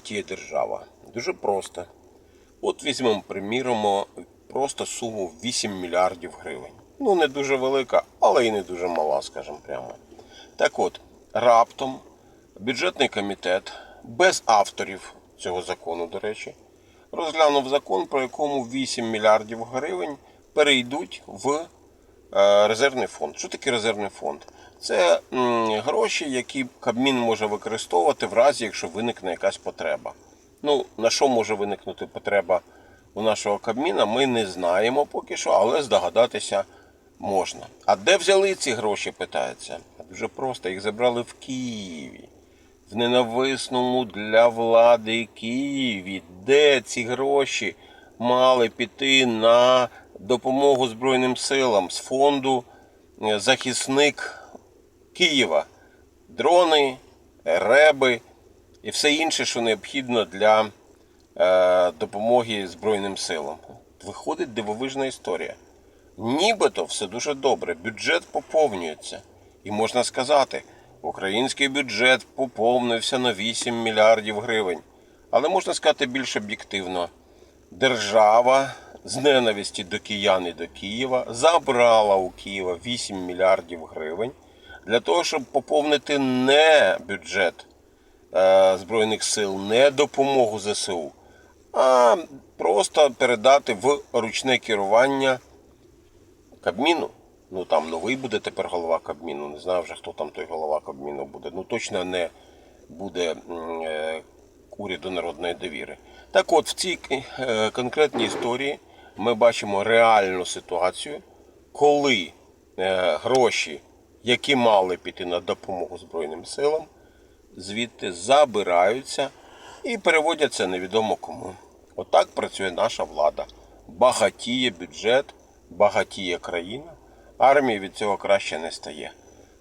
багатіє держава? Дуже просто. От візьмемо, приміримо, просто суму 8 мільярдів гривень. Ну, не дуже велика, але і не дуже мала, скажімо прямо. Так от, раптом бюджетний комітет без авторів цього закону, до речі, розглянув закон, про якому 8 мільярдів гривень перейдуть в е, резервний фонд. Що таке резервний фонд? Це гроші, які Кабмін може використовувати в разі, якщо виникне якась потреба. Ну, на що може виникнути потреба у нашого Кабміна, ми не знаємо поки що, але здогадатися можна. А де взяли ці гроші, питається? Дуже просто, їх забрали в Києві. В ненависному для влади Києві, де ці гроші мали піти на допомогу Збройним силам з фонду е, захисник Києва. Дрони, реби і все інше, що необхідно для е, допомоги Збройним силам. Виходить дивовижна історія. Нібито все дуже добре, бюджет поповнюється. І можна сказати, український бюджет поповнився на 8 мільярдів гривень. Але можна сказати більш об'єктивно, держава з ненависті до киян і до Києва забрала у Києва 8 мільярдів гривень для того, щоб поповнити не бюджет е, Збройних сил, не допомогу ЗСУ, а просто передати в ручне керування Кабміну. Ну там новий буде тепер голова Кабміну. Не знаю вже хто там той голова Кабміну буде. Ну точно не буде е, уряду народної довіри. Так от, в цій е, конкретній історії ми бачимо реальну ситуацію, коли е, гроші, які мали піти на допомогу Збройним силам, звідти забираються і переводяться невідомо кому. Отак працює наша влада. Багатіє бюджет, багатіє країна, армії від цього краще не стає.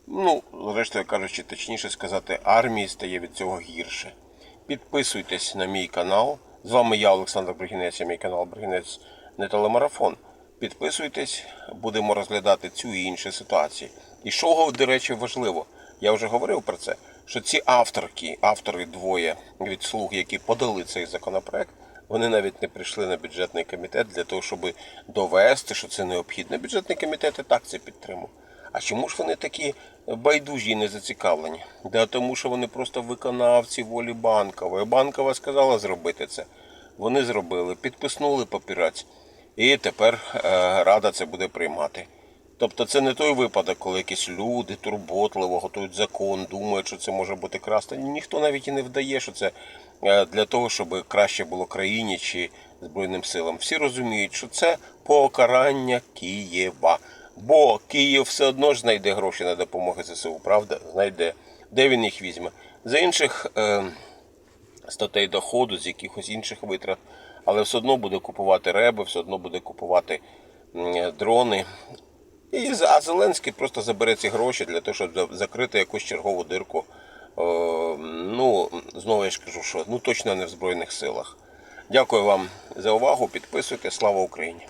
Ну, зрештою кажучи, точніше сказати, армії стає від цього гірше. Підписуйтесь на мій канал. З вами я, Олександр Бригінець, і мій канал Бригінець не телемарафон. Підписуйтесь, будемо розглядати цю і інші ситуації. І що, до речі, важливо, я вже говорив про це, що ці авторки, автори двоє від слуг, які подали цей законопроект, вони навіть не прийшли на бюджетний комітет для того, щоб довести, що це необхідно. Бюджетний комітет і так це підтримав. А чому ж вони такі байдужі і не зацікавлені? Да тому, що вони просто виконавці волі банкової. Банкова сказала зробити це. Вони зробили, підписнули папірець, і тепер е, рада це буде приймати. Тобто це не той випадок, коли якісь люди турботливо готують закон, думають, що це може бути красно. Ніхто навіть і не вдає, що це е, для того, щоб краще було країні чи Збройним силам. Всі розуміють, що це покарання Києва. Бо Київ все одно ж знайде гроші на допомогу ЗСУ, правда? Знайде. Де він їх візьме? За інших е, статей доходу, з якихось інших витрат, але все одно буде купувати реби, все одно буде купувати дрони. І а Зеленський просто забере ці гроші для того, щоб закрити якусь чергову дирку. Ну, знову я ж кажу, що ну точно не в Збройних силах. Дякую вам за увагу. Підписуйтесь. Слава Україні!